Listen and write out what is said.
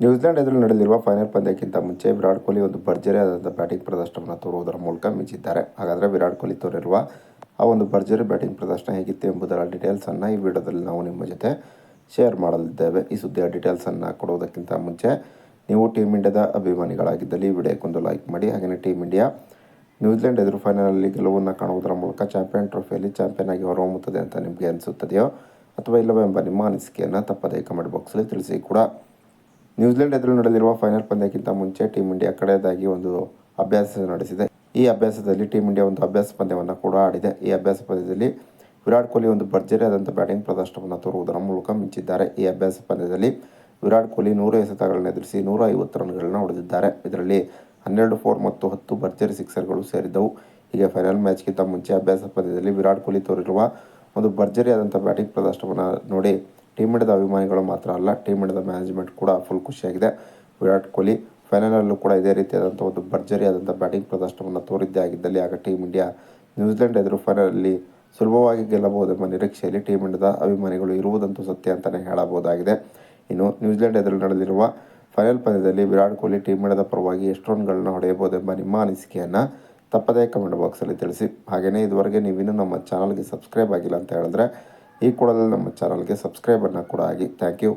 New Zealand ಎದುರು ನಡೆಯಲಿರುವ final ಪಂದ್ಯಕ್ಕಿಂತ ಮುಂಚೆ ವಿರಾಟ್ ಕೊಹ್ಲಿ ಒಂದು ಭರ್ಜರಿ ಆದಂಥ ಬ್ಯಾಟಿಂಗ್ ಪ್ರದರ್ಶನವನ್ನು ತೋರುವುದರ ಮೂಲಕ ಮಿಂಚಿದ್ದಾರೆ. ಹಾಗಾದರೆ ವಿರಾಟ್ ಕೊಹ್ಲಿ ತೋರಿರುವ ಆ ಒಂದು ಭರ್ಜರಿ ಬ್ಯಾಟಿಂಗ್ ಪ್ರದರ್ಶನ ಹೇಗಿತ್ತು ಎಂಬುದರ ಡೀಟೇಲ್ಸನ್ನು ಈ ವಿಡಿಯೋದಲ್ಲಿ ನಾವು ನಿಮ್ಮ ಜೊತೆ ಶೇರ್ ಮಾಡಲಿದ್ದೇವೆ. ಈ ಸುದ್ದಿಯ ಡೀಟೇಲ್ಸನ್ನು ಕೊಡುವುದಕ್ಕಿಂತ ಮುಂಚೆ ನೀವು ಟೀಮ್ ಇಂಡಿಯಾದ ಅಭಿಮಾನಿಗಳಾಗಿದ್ದಲ್ಲಿ ಈ ವಿಡಿಯೋಕ್ಕೊಂದು ಲೈಕ್ ಮಾಡಿ. ಹಾಗೆಯೇ ಟೀಮ್ ಇಂಡಿಯಾ ನ್ಯೂಜಿಲೆಂಡ್ ಎದುರು ಫೈನಲಲ್ಲಿ ಗೆಲುವನ್ನು ಕಾಣುವುದರ ಮೂಲಕ ಚಾಂಪಿಯನ್ ಟ್ರೋಫಿಯಲ್ಲಿ ಚಾಂಪಿಯನ್ ಆಗಿ ಹೊರಹೊಮ್ಮುತ್ತದೆ ಅಂತ ನಿಮಗೆ ಅನಿಸುತ್ತದೆಯೋ ಅಥವಾ ಇಲ್ಲವೋ ಎಂಬ ನಿಮ್ಮ ಅನಿಸಿಕೆಯನ್ನು ತಪ್ಪದೇ ಕಮೆಂಟ್ ಬಾಕ್ಸಲ್ಲಿ ತಿಳಿಸಿ ಕೂಡ. ನ್ಯೂಜಿಲೆಂಡ್ ಎದುರು ನಡೆದಿರುವ ಫೈನಲ್ ಪಂದ್ಯಕ್ಕಿಂತ ಮುಂಚೆ ಟೀಮ್ ಇಂಡಿಯಾ ಕಡೆಯದಾಗಿ ಒಂದು ಅಭ್ಯಾಸ ನಡೆಸಿದೆ. ಈ ಅಭ್ಯಾಸದಲ್ಲಿ ಟೀಮ್ ಇಂಡಿಯಾ ಒಂದು ಅಭ್ಯಾಸ ಪಂದ್ಯವನ್ನು ಕೂಡ ಆಡಿದೆ. ಈ ಅಭ್ಯಾಸ ಪಂದ್ಯದಲ್ಲಿ ವಿರಾಟ್ ಕೊಹ್ಲಿ ಒಂದು ಭರ್ಜರಿ ಆದಂಥ ಬ್ಯಾಟಿಂಗ್ ಪ್ರದರ್ಶನವನ್ನು ತೋರುವುದರ ಮೂಲಕ ಮಿಂಚಿದ್ದಾರೆ. ಈ ಅಭ್ಯಾಸ ಪಂದ್ಯದಲ್ಲಿ ವಿರಾಟ್ ಕೊಹ್ಲಿ ನೂರು ಎಸೆತಗಳನ್ನು ಎದುರಿಸಿ ನೂರ ಐವತ್ತು ರನ್ಗಳನ್ನು ಹೊಡೆದಿದ್ದಾರೆ. ಇದರಲ್ಲಿ ಹನ್ನೆರಡು, ಫೋರ್ ಮತ್ತು ಹತ್ತು ಭರ್ಜರಿ ಸಿಕ್ಸರ್ಗಳು ಸೇರಿದ್ದವು. ಹೀಗೆ ಫೈನಲ್ ಮ್ಯಾಚ್ಗಿಂತ ಮುಂಚೆ ಅಭ್ಯಾಸ ಪಂದ್ಯದಲ್ಲಿ ವಿರಾಟ್ ಕೊಹ್ಲಿ ತೋರಿರುವ ಒಂದು ಭರ್ಜರಿ ಆದಂಥ ಬ್ಯಾಟಿಂಗ್ ಪ್ರದರ್ಶನವನ್ನು ನೋಡಿ ಟೀಮ್ ಇಂಡಿಯಾದ ಅಭಿಮಾನಿಗಳು ಮಾತ್ರ ಅಲ್ಲ ಟೀಮ್ ಇಂಡಿಯಾದ ಮ್ಯಾನೇಜ್ಮೆಂಟ್ ಕೂಡ ಫುಲ್ ಖುಷಿಯಾಗಿದೆ. ವಿರಾಟ್ ಕೊಹ್ಲಿ ಫೈನಲಲ್ಲೂ ಕೂಡ ಇದೇ ರೀತಿಯಾದಂಥ ಒಂದು ಭರ್ಜರಿ ಆದಂಥ ಬ್ಯಾಟಿಂಗ್ ಪ್ರದರ್ಶನವನ್ನು ತೋರಿದ್ದೇ ಆಗಿದ್ದಲ್ಲಿ ಆಗ ಟೀಮ್ ಇಂಡಿಯಾ ನ್ಯೂಜಿಲೆಂಡ್ ಎದುರು ಫೈನಲಲ್ಲಿ ಸುಲಭವಾಗಿ ಗೆಲ್ಲಬಹುದೆಂಬ ನಿರೀಕ್ಷೆಯಲ್ಲಿ ಟೀಮ್ ಇಂಡಿಯಾದ ಅಭಿಮಾನಿಗಳು ಇರುವುದಂತೂ ಸತ್ಯ ಅಂತಲೇ ಹೇಳಬಹುದಾಗಿದೆ. ಇನ್ನು ನ್ಯೂಜಿಲೆಂಡ್ ಎದುರು ನಡೆದಿರುವ ಫೈನಲ್ ಪಂದ್ಯದಲ್ಲಿ ವಿರಾಟ್ ಕೊಹ್ಲಿ ಟೀಮ್ ಇಂಡಿಯಾದ ಪರವಾಗಿ ಎಷ್ಟು ರನ್ಗಳನ್ನ ಹೊಡೆಯಬಹುದೆಂಬ ನಿಮ್ಮ ಅನಿಸಿಕೆಯನ್ನು ತಪ್ಪದೇ ಕಮೆಂಟ್ ಬಾಕ್ಸಲ್ಲಿ ತಿಳಿಸಿ. ಹಾಗೆಯೇ ಇದುವರೆಗೆ ನೀವಿನ್ನೂ ನಮ್ಮ ಚಾನಲ್ಗೆ ಸಬ್ಸ್ಕ್ರೈಬ್ ಆಗಿಲ್ಲ ಅಂತ ಹೇಳಿದ್ರೆ ಈ ಕೂಡಲೇ ನಮ್ಮ ಚಾನಲ್ಗೆ ಸಬ್ಸ್ಕ್ರೈಬನ್ನು ಕೂಡ ಆಗಿ. Thank you.